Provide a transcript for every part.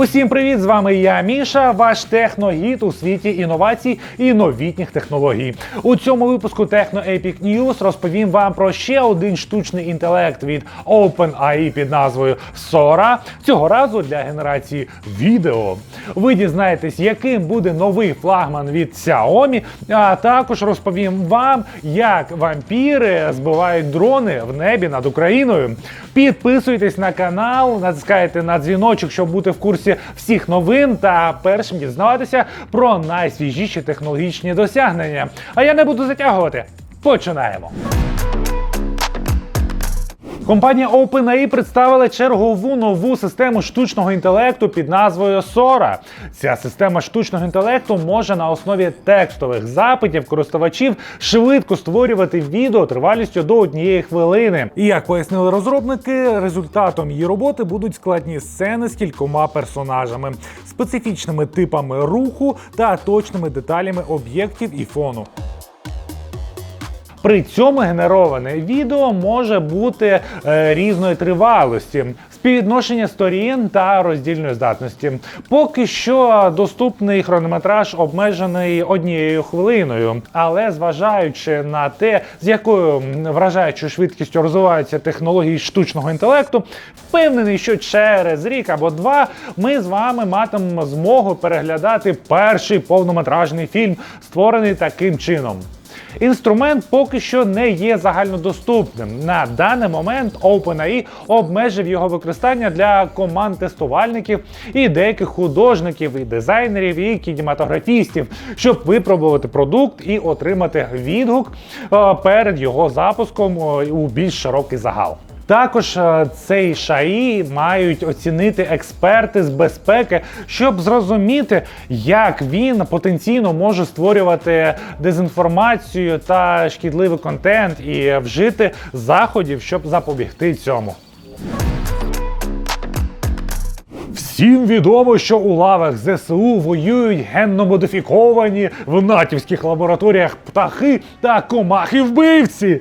Усім привіт! З вами я, Міша, ваш техногід у світі інновацій і новітніх технологій. У цьому випуску Techno Epic News розповім вам про ще один штучний інтелект від OpenAI під назвою Sora. Цього разу для генерації відео. Ви дізнаєтесь, яким буде новий флагман від Xiaomi, а також розповім вам, як вампіри збивають дрони в небі над Україною. Підписуйтесь на канал, натискайте на дзвіночок, щоб бути в курсі всіх новин та першим дізнаватися про найсвіжіші технологічні досягнення. А я не буду затягувати. Починаємо. Компанія OpenAI представила чергову нову систему штучного інтелекту під назвою Sora. Ця система штучного інтелекту може на основі текстових запитів користувачів швидко створювати відео тривалістю до однієї хвилини. І як пояснили розробники, результатом її роботи будуть складні сцени з кількома персонажами, специфічними типами руху та точними деталями об'єктів і фону. При цьому генероване відео може бути е, різної тривалості, співвідношення сторін та роздільної здатності. Поки що доступний хронометраж обмежений однією хвилиною, але зважаючи на те, з якою вражаючою швидкістю розвиваються технології штучного інтелекту, впевнений, що через рік або два ми з вами матимемо змогу переглядати перший повнометражний фільм, створений таким чином. Інструмент поки що не є загальнодоступним. На даний момент OpenAI обмежив його використання для команд тестувальників і деяких художників, і дизайнерів, і кінематографістів, щоб випробувати продукт і отримати відгук е, перед його запуском е, у більш широкий загал. Також е, цей шаї мають оцінити експерти з безпеки, щоб зрозуміти, як він потенційно може створювати дезінформацію та шкідливий контент і вжити заходів, щоб запобігти цьому. Всім відомо, що у лавах ЗСУ воюють генно-модифіковані в натівських лабораторіях птахи та комахи-вбивці.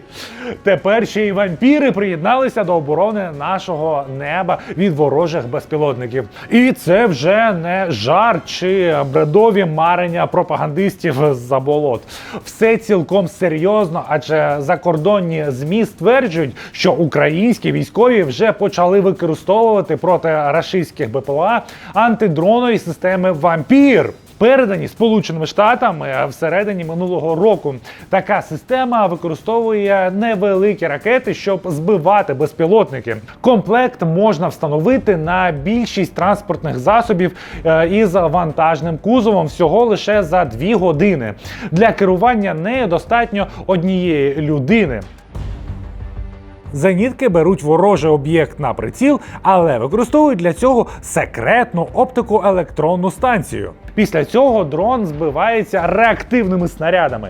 Тепер ще й вампіри приєдналися до оборони нашого неба від ворожих безпілотників. І це вже не жарт чи бредові марення пропагандистів з-за болот. Все цілком серйозно, адже закордонні ЗМІ стверджують, що українські військові вже почали використовувати проти рашистських БПЛА антидронові системи Вампір. Передані Сполученими Штатами всередині минулого року. Така система використовує невеликі ракети, щоб збивати безпілотники. Комплект можна встановити на більшість транспортних засобів е, із вантажним кузовом всього лише за дві години. Для керування нею достатньо однієї людини. Зенітки беруть ворожий об'єкт на приціл, але використовують для цього секретну оптику електронну станцію. Після цього дрон збивається реактивними снарядами.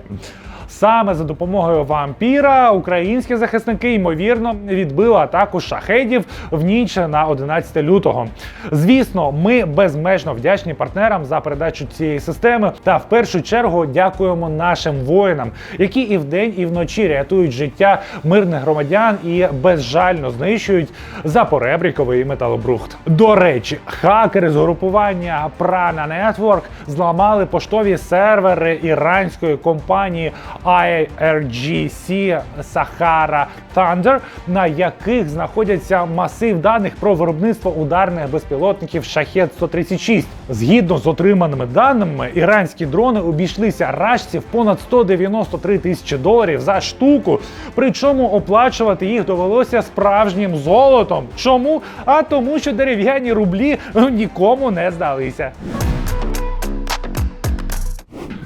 Саме за допомогою вампіра українські захисники ймовірно відбили атаку шахедів в ніч на 11 лютого. Звісно, ми безмежно вдячні партнерам за передачу цієї системи. Та в першу чергу дякуємо нашим воїнам, які і вдень, і вночі рятують життя мирних громадян і безжально знищують запоребріковий металобрухт. До речі, хакери з групування Prana Network зламали поштові сервери іранської компанії IRGC Sahara Thunder, на яких знаходяться масив даних про виробництво ударних безпілотників Шахет 136 Згідно з отриманими даними, іранські дрони обійшлися рашці в понад 193 тисячі доларів за штуку. Причому оплачувати їх довелося справжнім золотом. Чому? А тому, що дерев'яні рублі нікому не здалися.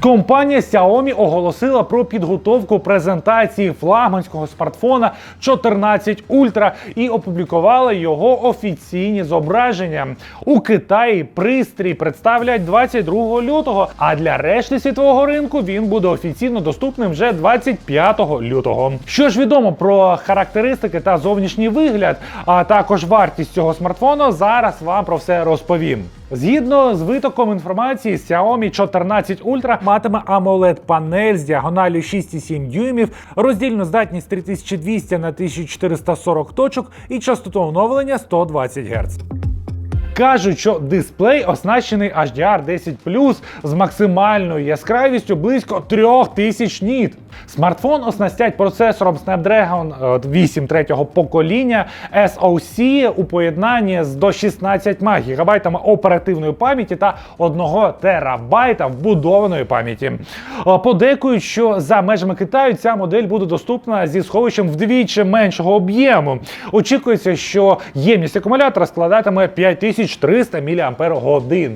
Компанія Xiaomi оголосила про підготовку презентації флагманського смартфона 14 Ultra і опублікувала його офіційні зображення. У Китаї пристрій представлять 22 лютого, а для решти світового ринку він буде офіційно доступним вже 25 лютого. Що ж відомо про характеристики та зовнішній вигляд, а також вартість цього смартфону, зараз вам про все розповім. Згідно з витоком інформації, Xiaomi 14 Ultra матиме amoled панель з діагоналю 6,7 дюймів, роздільну здатність 3200 на 1440 точок і частоту оновлення 120 Гц. Кажуть, що дисплей оснащений HDR 10 з максимальною яскравістю близько 3000 ніт. Смартфон оснастять процесором Snapdragon 8 третього покоління SoC у поєднанні з до 16 ГБ оперативної пам'яті та 1 терабайта вбудованої пам'яті. Е, Подейкують, що за межами Китаю ця модель буде доступна зі сховищем вдвічі меншого об'єму. Очікується, що ємність акумулятора складатиме 5300 мАч.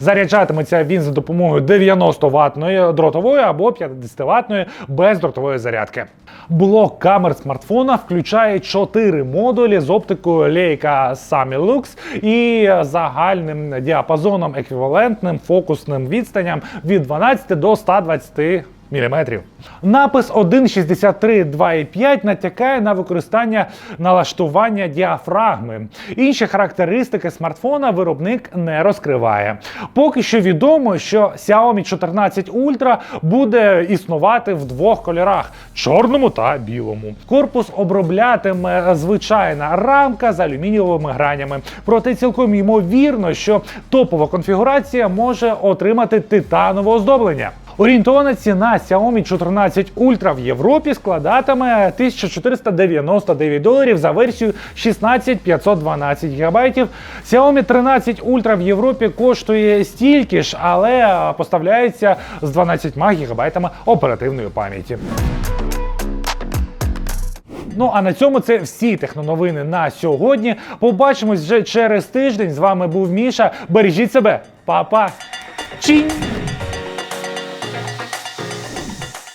Заряджатиметься він за допомогою 90 ватної дротової або 50 ватної бездротової зарядки. Блок камер смартфона включає 4 модулі з оптикою Leica Samilux і загальним діапазоном еквівалентним фокусним відстаням від 12 до 120 мм. Напис 1.63.2.5 натякає на використання налаштування діафрагми. Інші характеристики смартфона виробник не розкриває. Поки що відомо, що Xiaomi 14 Ultra буде існувати в двох кольорах чорному та білому. Корпус оброблятиме звичайна рамка з алюмінієвими гранями. Проте цілком ймовірно, що топова конфігурація може отримати титанове оздоблення. Орієнтована ціна Xiaomi 14 Ultra в Європі складатиме 1499 доларів за версію 16512 ГБ. Xiaomi 13 Ultra в Європі коштує стільки ж, але поставляється з 12 ГБ оперативної пам'яті. Ну а на цьому це всі техноновини на сьогодні. Побачимось вже через тиждень. З вами був Міша. Бережіть себе, Па-па! Чинь!